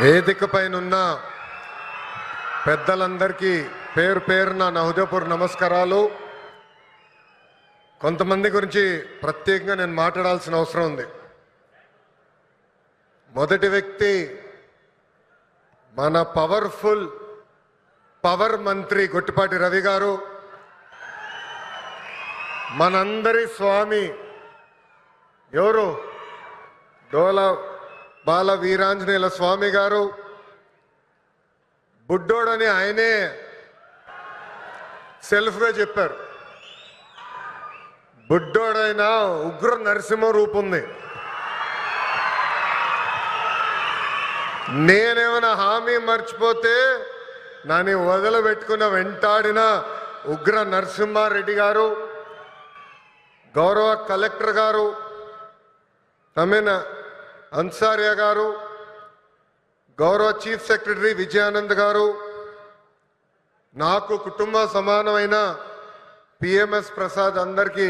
వేదిక పైనున్న పెద్దలందరికీ పేరు పేరున నా హృదయపూర్ నమస్కారాలు. కొంతమంది గురించి ప్రత్యేకంగా నేను మాట్లాడాల్సిన అవసరం ఉంది. మొదటి వ్యక్తి మన పవర్ఫుల్ పవర్ మంత్రి గొట్టిపాటి రవి గారు. మనందరి స్వామి ఎవరు? డోలా బాల వీరాంజనేయుల స్వామి గారు బుడ్డోడని ఆయనే సెల్ఫ్గా చెప్పారు. బుడ్డోడైన ఉగ్ర నరసింహ రూపుంది. నేనేమైనా హామీ మర్చిపోతే నన్ను వదిలిపెట్టుకున్న వెంటాడిన ఉగ్ర నరసింహారెడ్డి గారు గౌరవ కలెక్టర్ గారు తమిన అన్సారియా గారు గౌరవ చీఫ్ సెక్రటరీ విజయానంద్ గారు నాకు కుటుంబ సమానమైన పిఎంఎస్ ప్రసాద్ అందరికీ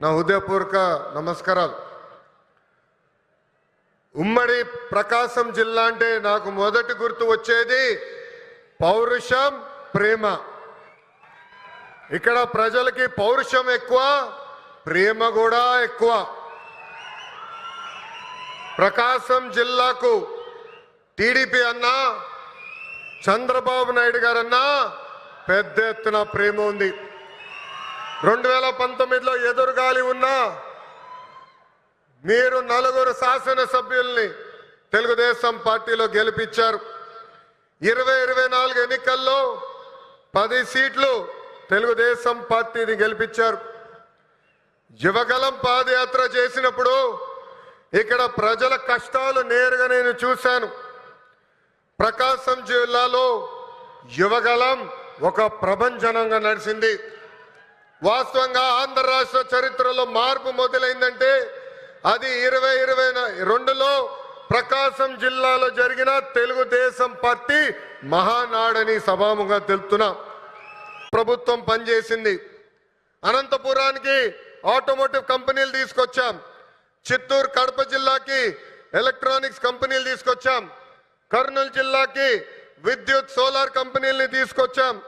నా హృదయపూర్వక నమస్కారాలు. ఉమ్మడి ప్రకాశం జిల్లా అంటే నాకు మొదటి గుర్తు వచ్చేది పౌరుషం ప్రేమ. ఇక్కడ ప్రజలకి పౌరుషం ఎక్కువ ప్రేమ కూడా ఎక్కువ. ప్రకాశం జిల్లాకు టీడీపీ అన్నా చంద్రబాబు నాయుడు గారన్నా పెద్ద ఎత్తున ప్రేమ ఉంది. రెండు వేల పంతొమ్మిదిలో ఎదురుగాలి ఉన్నా మీరు నలుగురు శాసనసభ్యుల్ని తెలుగుదేశం పార్టీలో గెలిపించారు. ఇరవై ఇరవై నాలుగు ఎన్నికల్లో పది సీట్లు తెలుగుదేశం పార్టీని గెలిపించారు. యువగలం పాదయాత్ర చేసినప్పుడు ఇక్కడ ప్రజల కష్టాలు నేరుగా నేను చూశాను. ప్రకాశం జిల్లాలో యువగలం ఒక ప్రభంజనంగా నడిచింది. వాస్తవంగా ఆంధ్ర రాష్ట్ర చరిత్రలో మార్పు మొదలైందంటే అది ఇరవై ఇరవై రెండులో ప్రకాశం జిల్లాలో జరిగిన తెలుగుదేశం పార్టీ మహానాడని సభాముగా తెలుపుతున్నా. ప్రభుత్వం పనిచేసింది. అనంతపురానికి ఆటోమోటివ్ కంపెనీలు తీసుకొచ్చాం. చిత్తూరు కడప జిల్లాకి ఎలక్ట్రానిక్స్ కంపెనీలు తీసుకొచ్చాం. కర్నూలు జిల్లాకి విద్యుత్ సోలార్ కంపెనీల్ని తీసుకొచ్చాం.